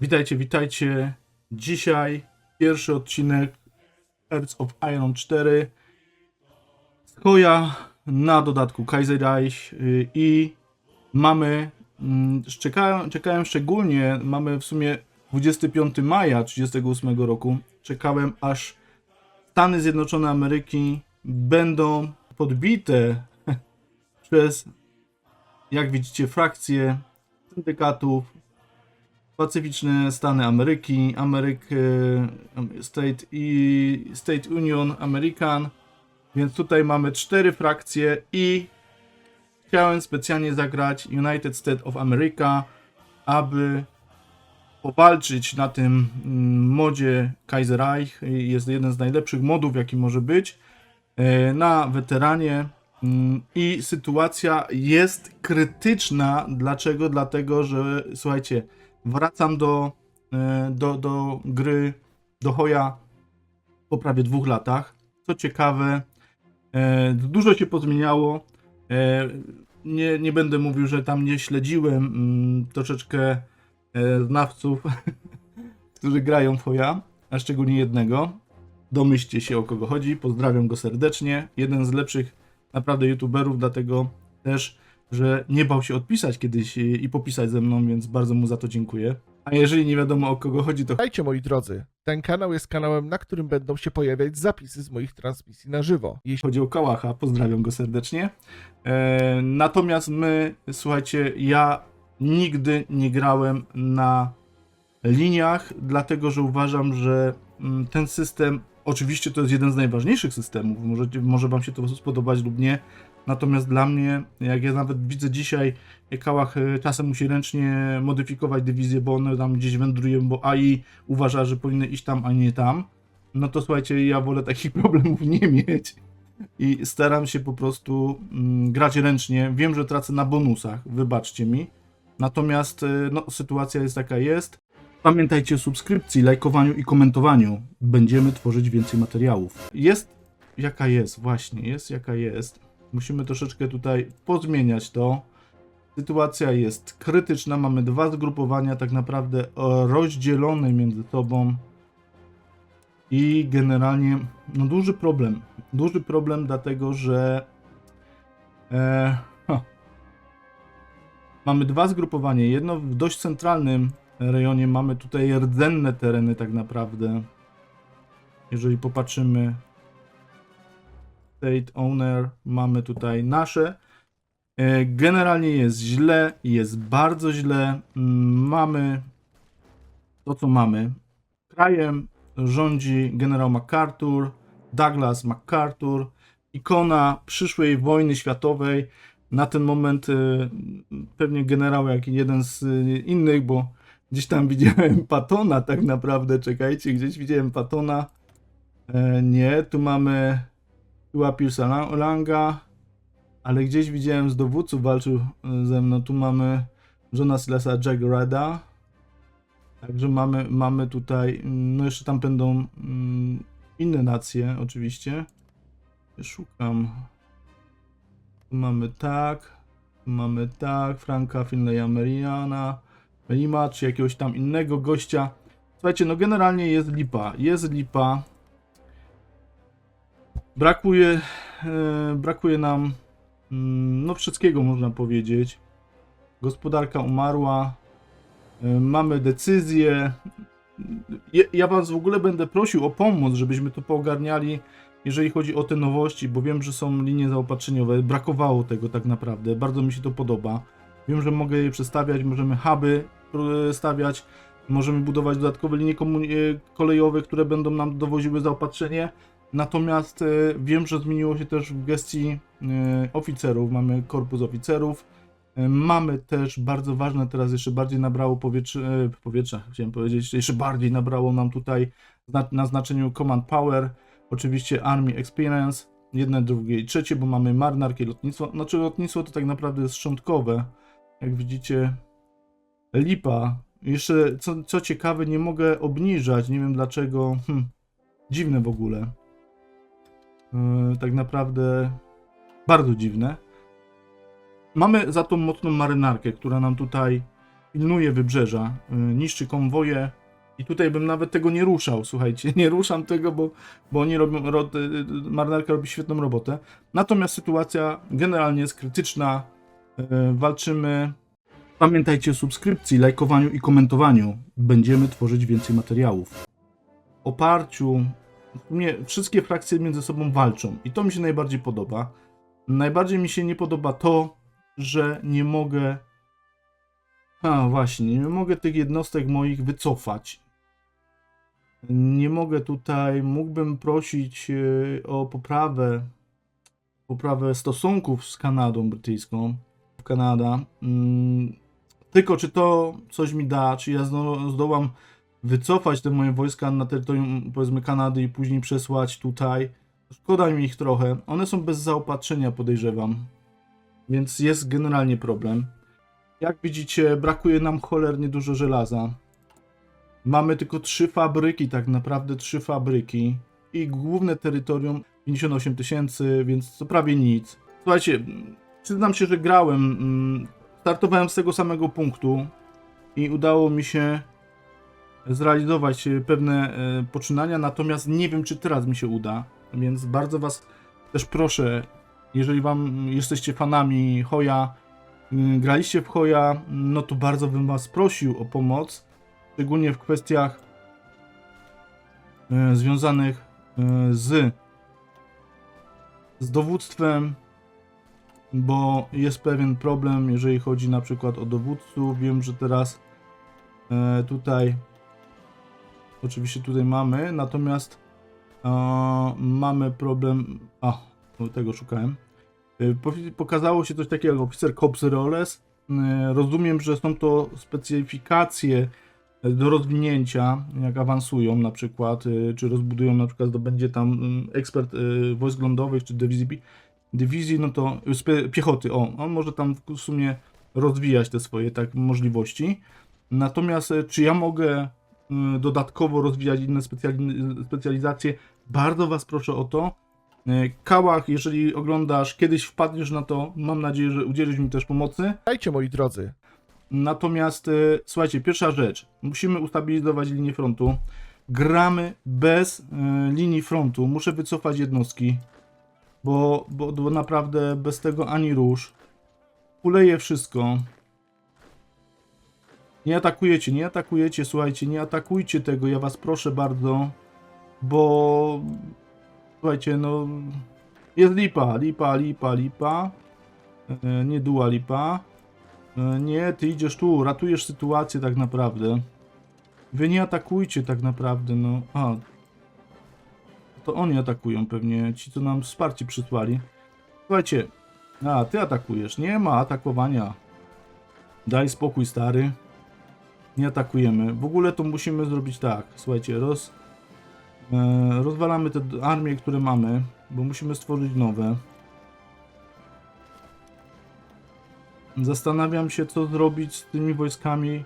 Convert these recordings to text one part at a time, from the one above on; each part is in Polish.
Witajcie, witajcie. Dzisiaj pierwszy odcinek Hearts of Iron 4. Skoja na dodatku Kaiserreich y, i mamy, mm, czekałem, czekałem szczególnie, mamy w sumie 25 maja 38 roku, czekałem aż Stany Zjednoczone Ameryki będą podbite przez, jak widzicie, frakcje syndykatów, Pacyficzne Stany Ameryki, Ameryk, e, State i State Union American. Więc tutaj mamy cztery frakcje i chciałem specjalnie zagrać United States of America, aby powalczyć na tym mm, modzie Kaiserreich. Jest jeden z najlepszych modów, jaki może być. e, Na weteranie. Mm, I sytuacja jest krytyczna. Dlaczego? Dlatego, że słuchajcie, wracam do, e, do, do gry do Hoja po prawie dwóch latach. Co ciekawe, e, dużo się pozmieniało. E, Nie, nie będę mówił, że tam nie śledziłem mm, troszeczkę znawców, którzy grają w Hoja, a szczególnie jednego. Domyślcie się o kogo chodzi. Pozdrawiam go serdecznie. Jeden z lepszych naprawdę youtuberów, dlatego też że nie bał się odpisać kiedyś i i popisać ze mną, więc bardzo mu za to dziękuję. A jeżeli nie wiadomo o kogo chodzi, to Witajcie moi drodzy. Ten kanał jest kanałem, na którym będą się pojawiać zapisy z moich transmisji na żywo. Jeśli chodzi o Kałacha, pozdrawiam go serdecznie. E, natomiast my, słuchajcie, ja nigdy nie grałem na liniach, dlatego że uważam, że mm, ten system, oczywiście to jest jeden z najważniejszych systemów, może, może Wam się to spodobać lub nie, natomiast dla mnie, jak ja nawet widzę dzisiaj, jak Kałach e, czasem musi ręcznie modyfikować dywizję, bo one tam gdzieś wędrują, bo AI uważa, że powinny iść tam, a nie tam, no to słuchajcie, ja wolę takich problemów nie mieć i staram się po prostu mm, grać ręcznie. Wiem, że tracę na bonusach, wybaczcie mi. Natomiast y, no, sytuacja jest jaka jest. Pamiętajcie o subskrypcji, lajkowaniu i komentowaniu. Będziemy tworzyć więcej materiałów. Jest jaka jest, właśnie, jest jaka jest. Musimy troszeczkę tutaj pozmieniać to. Sytuacja jest krytyczna. Mamy dwa zgrupowania, tak naprawdę rozdzielone między sobą. I generalnie, no duży problem. Duży problem, dlatego że e, mamy dwa zgrupowania. Jedno w dość centralnym rejonie mamy tutaj rdzenne tereny, tak naprawdę. Jeżeli popatrzymy, State Owner, mamy tutaj nasze. E, Generalnie jest źle, jest bardzo źle. Mm, Mamy to, co mamy. Krajem rządzi generał MacArthur, Douglas MacArthur, ikona przyszłej wojny światowej. Na ten moment y, pewnie generał jak jeden z y, innych, bo gdzieś tam widziałem Patona tak naprawdę, czekajcie, gdzieś widziałem Patona. E, nie, tu mamy Tua Pearsa Langa, ale gdzieś widziałem z dowódców walczył y, ze mną. Tu mamy Johna Silesa Jack Rada. Także mamy, mamy tutaj, mm, no jeszcze tam będą mm, inne nacje oczywiście. Szukam. Tu mamy tak, tu mamy tak, Franka Finleya Meriana, Melima, czy jakiegoś tam innego gościa. Słuchajcie, no generalnie jest lipa, jest lipa. Brakuje, e, brakuje nam mm, no wszystkiego można powiedzieć. Gospodarka umarła, e, mamy decyzję. Ja, Was w ogóle będę prosił o pomoc, żebyśmy to poogarniali, jeżeli chodzi o te nowości, bo wiem, że są linie zaopatrzeniowe. Brakowało tego tak naprawdę. Bardzo mi się to podoba. Wiem, że mogę je przestawiać, możemy huby e, stawiać, możemy budować dodatkowe linie kolejowe, które będą nam dowoziły zaopatrzenie. Natomiast e, wiem, że zmieniło się też w gestii e, oficerów. Mamy korpus oficerów. E, Mamy też bardzo ważne, teraz jeszcze bardziej nabrało powietrze, powietrza, chciałem powiedzieć, jeszcze bardziej nabrało nam tutaj na znaczeniu Command Power, oczywiście Army Experience, jedne, drugie i trzecie, bo mamy marynarkę i lotnictwo. Znaczy lotnictwo to tak naprawdę jest szczątkowe, jak widzicie, lipa. Jeszcze, co, co ciekawe, nie mogę obniżać, nie wiem dlaczego, hm, dziwne w ogóle. Yy, tak naprawdę bardzo dziwne. Mamy za to mocną marynarkę, która nam tutaj pilnuje wybrzeża, y, niszczy konwoje i tutaj bym nawet tego nie ruszał, słuchajcie, nie ruszam tego, bo, bo oni robią, ro, y, marynarka robi świetną robotę. Natomiast sytuacja generalnie jest krytyczna, walczymy. Pamiętajcie o subskrypcji, lajkowaniu i komentowaniu. Będziemy tworzyć więcej materiałów. Oparciu, w sumie wszystkie frakcje między sobą walczą i to mi się najbardziej podoba. Najbardziej mi się nie podoba to, że nie mogę a właśnie, nie mogę tych jednostek moich wycofać. Nie mogę tutaj, mógłbym prosić e, o poprawę, poprawę stosunków z Kanadą brytyjską, Kanada. Mm, Tylko czy to coś mi da, czy ja zdo- zdołam wycofać te moje wojska na terytorium powiedzmy Kanady i później przesłać tutaj. Szkoda mi ich trochę. One są bez zaopatrzenia, podejrzewam. Więc jest generalnie problem. Jak widzicie, brakuje nam cholernie dużo żelaza. Mamy tylko trzy fabryki, tak naprawdę trzy fabryki. I główne terytorium 58 tysięcy, więc to prawie nic. Słuchajcie, przyznam się, że grałem. mm, Startowałem z tego samego punktu i udało mi się zrealizować e, pewne e, poczynania, natomiast nie wiem, czy teraz mi się uda. Więc bardzo Was też proszę, jeżeli Wam jesteście fanami Hoja, y, graliście w Hoja, no to bardzo bym Was prosił o pomoc, szczególnie w kwestiach y, związanych y, z, z dowództwem, bo jest pewien problem, jeżeli chodzi na przykład o dowódców. Wiem, że teraz tutaj oczywiście tutaj mamy, natomiast e, mamy problem. A, no tego szukałem. Powi- Pokazało się coś takiego jak oficer Corps Roles. Y, Rozumiem, że są to specyfikacje do rozwinięcia, jak awansują na przykład, y, czy rozbudują na przykład, zdobędzie tam y, ekspert y, wojsk lądowych, czy dywizji, dywizji no to spe- piechoty, o, on może tam w sumie rozwijać te swoje tak możliwości. Natomiast y, czy ja mogę dodatkowo rozwijać inne specjali- specjalizacje? Bardzo Was proszę o to. Y, Kałach, jeżeli oglądasz, kiedyś wpadniesz na to, mam nadzieję, że udzielisz mi też pomocy. Witajcie moi drodzy. Natomiast y, słuchajcie, pierwsza rzecz, musimy ustabilizować linię frontu. Gramy bez y, linii frontu. Muszę wycofać jednostki, bo, bo, bo naprawdę bez tego ani rusz. Kuleje wszystko. Nie atakujecie, nie atakujecie, słuchajcie, nie atakujcie tego, ja was proszę bardzo, bo słuchajcie, no jest lipa, lipa, lipa, lipa. E, Nie dua lipa. E, Nie, ty idziesz tu, ratujesz sytuację tak naprawdę. Wy nie atakujcie tak naprawdę, no. A. To oni atakują pewnie, ci co nam wsparcie przysłali. Słuchajcie. A, ty atakujesz. Nie ma atakowania. Daj spokój, stary. Nie atakujemy. W ogóle to musimy zrobić tak. Słuchajcie, roz... E, rozwalamy te armie, które mamy, bo musimy stworzyć nowe. Zastanawiam się, co zrobić z tymi wojskami,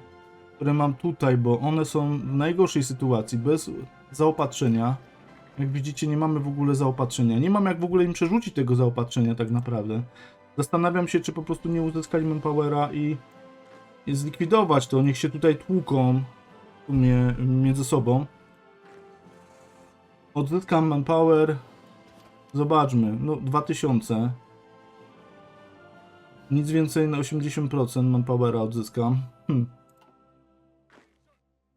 które mam tutaj, bo one są w najgorszej sytuacji, bez zaopatrzenia. Jak widzicie, nie mamy w ogóle zaopatrzenia. Nie mam jak w ogóle im przerzucić tego zaopatrzenia, tak naprawdę. Zastanawiam się, czy po prostu nie uzyskali manpowera i, zlikwidować to. Niech się tutaj tłuką w sumie między sobą. Odzyskam manpower. Zobaczmy. No, 2000. Nic więcej na 80% manpowera odzyskam. Hm.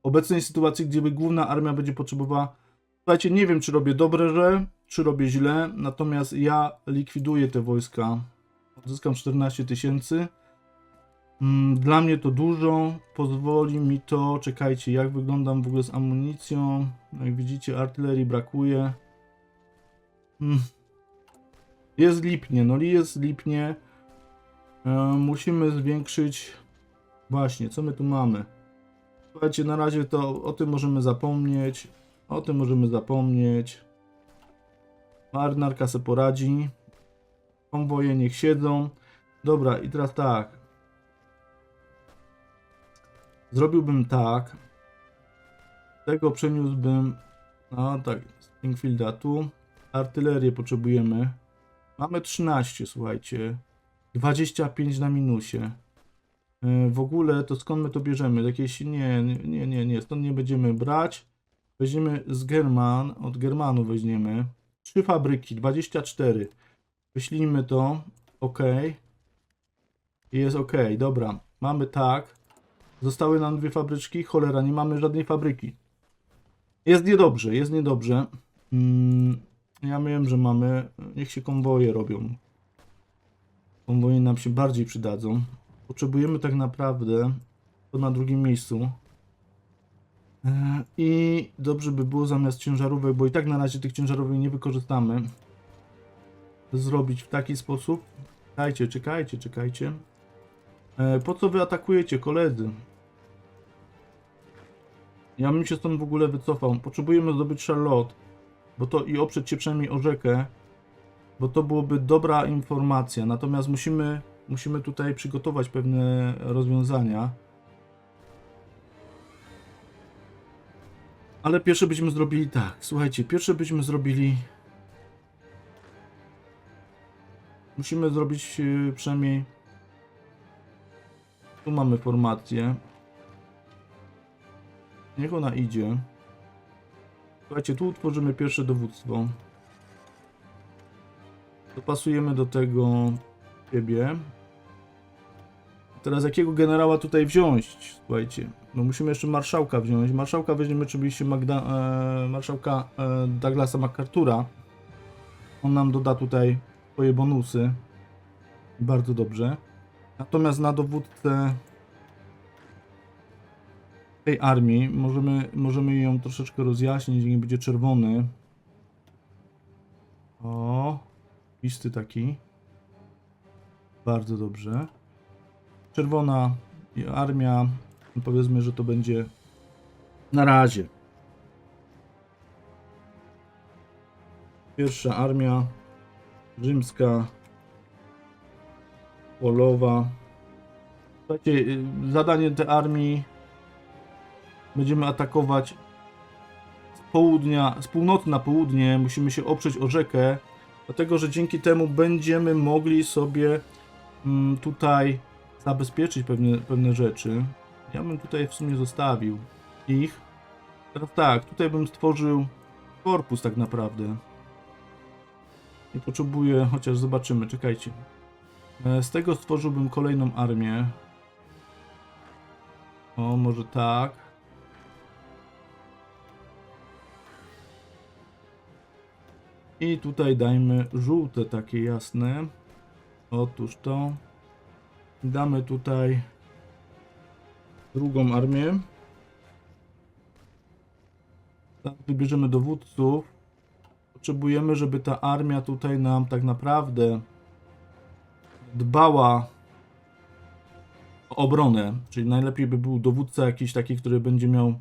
W obecnej sytuacji, gdzie główna armia będzie potrzebowała. Słuchajcie, nie wiem, czy robię dobre, że, czy robię źle, natomiast ja likwiduję te wojska. Odzyskam 14 tysięcy. Mm, Dla mnie to dużo. Pozwoli mi to. Czekajcie, jak wyglądam w ogóle z amunicją. Jak widzicie, artylerii brakuje. Mm. Jest lipnie, no jest lipnie. E, musimy zwiększyć. Właśnie, co my tu mamy? Słuchajcie, na razie to o tym możemy zapomnieć. O tym możemy zapomnieć. Marynarka se poradzi. Konwoje niech siedzą. Dobra, i teraz tak. Zrobiłbym tak. Tego przeniósłbym. No tak, Springfielda tu. Artylerię potrzebujemy. Mamy 13, słuchajcie. 25 na minusie. E, W ogóle to skąd my to bierzemy? Jakieś. Nie, nie, nie, nie. Stąd nie będziemy brać. Weźmiemy z German. Od Germanu weźmiemy. Trzy fabryki, 24. Wyślijmy to. OK. Jest OK, dobra. Mamy tak. Zostały nam dwie fabryczki. Cholera, nie mamy żadnej fabryki. Jest niedobrze, jest niedobrze. Mm, ja wiem, że mamy. Niech się konwoje robią. Konwoje nam się bardziej przydadzą. Potrzebujemy tak naprawdę to na drugim miejscu. E, I dobrze by było zamiast ciężarówek, bo i tak na razie tych ciężarówek nie wykorzystamy, zrobić w taki sposób. Czekajcie, czekajcie, czekajcie. E, Po co wy atakujecie, koledzy? Ja bym się stąd w ogóle wycofał. Potrzebujemy zdobyć Charlotte, bo to i oprzeć się przynajmniej o rzekę, bo to byłoby dobra informacja. Natomiast musimy, musimy tutaj przygotować pewne rozwiązania. Ale pierwsze byśmy zrobili tak. Słuchajcie, pierwsze byśmy zrobili. Musimy zrobić yy, przynajmniej. Tu mamy formację. Niech ona idzie. Słuchajcie, tu utworzymy pierwsze dowództwo. Dopasujemy do tego ciebie. Teraz jakiego generała tutaj wziąć? Słuchajcie, no musimy jeszcze marszałka wziąć. Marszałka weźmiemy oczywiście Magda, e, marszałka e, Douglasa MacArthur'a. On nam doda tutaj swoje bonusy. Bardzo dobrze. Natomiast na dowódcę tej armii możemy, możemy ją troszeczkę rozjaśnić, nie będzie czerwony. O, listy taki. Bardzo dobrze. Czerwona armia, powiedzmy, że to będzie na razie. Pierwsza armia rzymska, polowa. Słuchajcie, y, zadanie tej armii będziemy atakować z południa, z północy na południe. Musimy się oprzeć o rzekę, dlatego że dzięki temu będziemy mogli sobie mm, tutaj zabezpieczyć pewne, pewne rzeczy. Ja bym tutaj w sumie zostawił ich. Teraz tak, tutaj bym stworzył korpus tak naprawdę. Nie potrzebuję, chociaż zobaczymy, czekajcie. E, Z tego stworzyłbym kolejną armię. O, może tak. I tutaj dajmy żółte takie jasne. Otóż to. Damy tutaj drugą armię. Tak, wybierzemy dowódców. Potrzebujemy, żeby ta armia tutaj nam tak naprawdę dbała o obronę. Czyli najlepiej by był dowódca jakiś taki, który będzie miał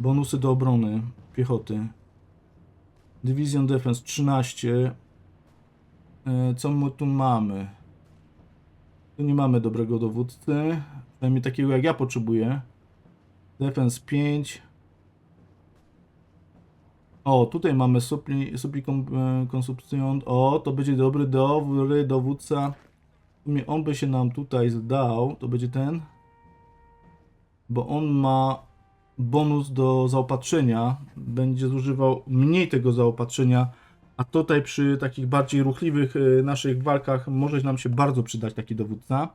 bonusy do obrony piechoty. Division Defense 13. E, Co my tu mamy? Tu nie mamy dobrego dowódcy. Przynajmniej takiego jak ja potrzebuję. Defense 5. O, tutaj mamy supli, supli konsumpcjon. O, to będzie dobry, dobry dowódca. W sumie on by się nam tutaj zdał. To będzie ten. Bo on ma bonus do zaopatrzenia. Będzie zużywał mniej tego zaopatrzenia. A tutaj przy takich bardziej ruchliwych y, naszych walkach może nam się bardzo przydać taki dowódca.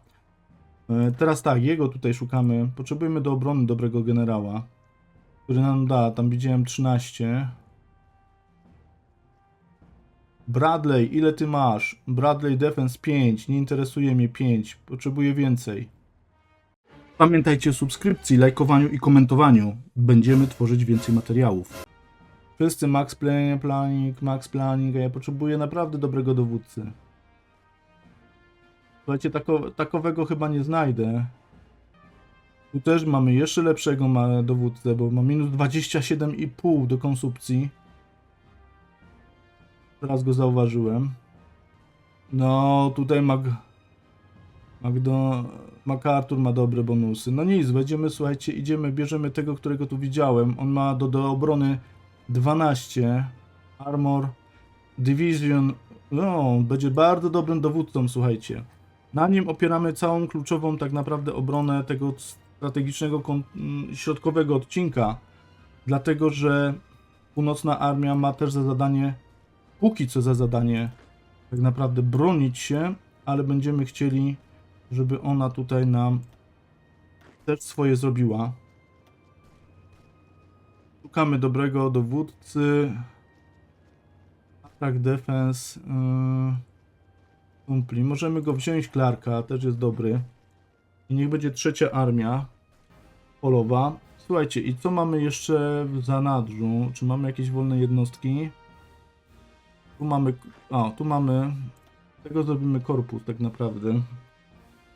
E, Teraz tak, jego tutaj szukamy. Potrzebujemy do obrony dobrego generała, który nam da. Tam widziałem 13. Bradley, ile ty masz? Bradley Defense 5, nie interesuje mnie 5, potrzebuję więcej. Pamiętajcie o subskrypcji, lajkowaniu i komentowaniu. Będziemy tworzyć więcej materiałów. Wszyscy max planning, planning, max planning, a ja potrzebuję naprawdę dobrego dowódcy. Słuchajcie, tako, takowego chyba nie znajdę. Tu też mamy jeszcze lepszego ma dowódcę, bo ma minus 27,5 do konsumpcji. Teraz go zauważyłem. No, tutaj Mag... Magdo... MacArthur ma dobre bonusy. No nic, będziemy, słuchajcie, idziemy, bierzemy tego, którego tu widziałem. On ma do, do obrony 12. Armor. Division. No, będzie bardzo dobrym dowódcą, słuchajcie. Na nim opieramy całą kluczową tak naprawdę obronę tego strategicznego mm, środkowego odcinka, dlatego że północna armia ma też za zadanie, póki co za zadanie, tak naprawdę bronić się, ale będziemy chcieli, żeby ona tutaj nam też swoje zrobiła. Szukamy dobrego dowódcy. Atak, defense. Yy, kumpli. Możemy go wziąć, Clarka, też jest dobry. I niech będzie trzecia armia polowa. Słuchajcie, i co mamy jeszcze w zanadrzu? Czy mamy jakieś wolne jednostki? Tu mamy. O, tu mamy. Tego zrobimy korpus, tak naprawdę.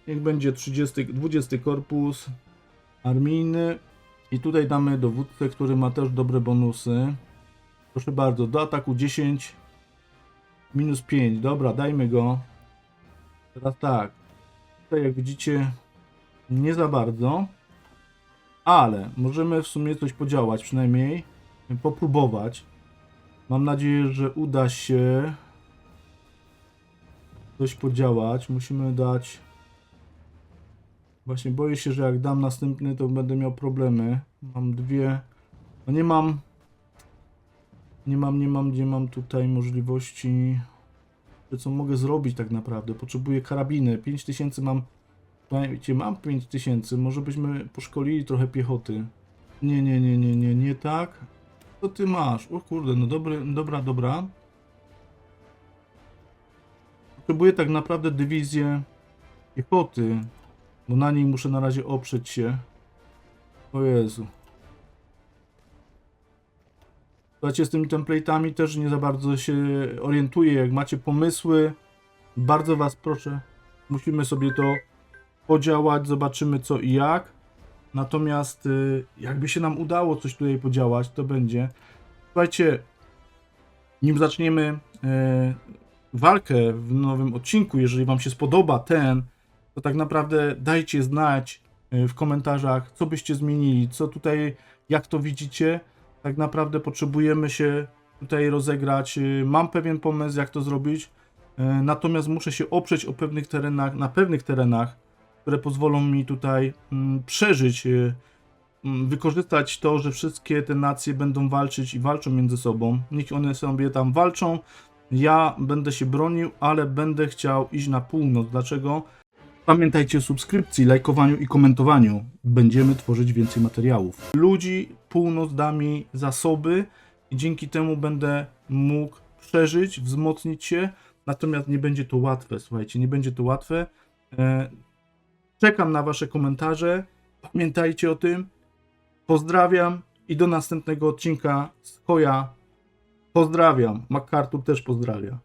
Niech będzie 30, 20 korpus armijny. I tutaj damy dowódcę, który ma też dobre bonusy. Proszę bardzo, do ataku 10, minus 5. Dobra, dajmy go. Teraz tak. Tutaj jak widzicie, nie za bardzo. Ale możemy w sumie coś podziałać, przynajmniej popróbować. Mam nadzieję, że uda się coś podziałać. Musimy dać. Właśnie boję się, że jak dam następny, to będę miał problemy. Mam dwie. No nie mam. Nie mam, nie mam, nie mam tutaj możliwości. Co mogę zrobić tak naprawdę? Potrzebuję karabiny. 5000 mam. Wiecie, mam 5000. Może byśmy poszkolili trochę piechoty. Nie, nie, nie, nie, nie, nie tak. Co ty masz? O kurde, no dobry, dobra, dobra. Potrzebuję tak naprawdę dywizję piechoty, bo na niej muszę na razie oprzeć się. O Jezu. Słuchajcie, z tymi template'ami też nie za bardzo się orientuję. Jak macie pomysły, bardzo Was proszę, musimy sobie to podziałać, zobaczymy co i jak. Natomiast y, jakby się nam udało coś tutaj podziałać, to będzie. Słuchajcie, nim zaczniemy e, walkę w nowym odcinku, jeżeli Wam się spodoba ten, to tak naprawdę dajcie znać e, w komentarzach, co byście zmienili, co tutaj, jak to widzicie. Tak naprawdę potrzebujemy się tutaj rozegrać. E, Mam pewien pomysł, jak to zrobić, e, natomiast muszę się oprzeć o pewnych terenach, na pewnych terenach, które pozwolą mi tutaj mm, przeżyć, mm, wykorzystać to, że wszystkie te nacje będą walczyć i walczą między sobą. Niech one sobie tam walczą. Ja będę się bronił, ale będę chciał iść na północ. Dlaczego? Pamiętajcie o subskrypcji, lajkowaniu i komentowaniu. Będziemy tworzyć więcej materiałów. Ludzi, północ da mi zasoby i dzięki temu będę mógł przeżyć, wzmocnić się. Natomiast nie będzie to łatwe, słuchajcie, nie będzie to łatwe. E, Czekam na Wasze komentarze. Pamiętajcie o tym. Pozdrawiam i do następnego odcinka z. Pozdrawiam. MacArthur też pozdrawia.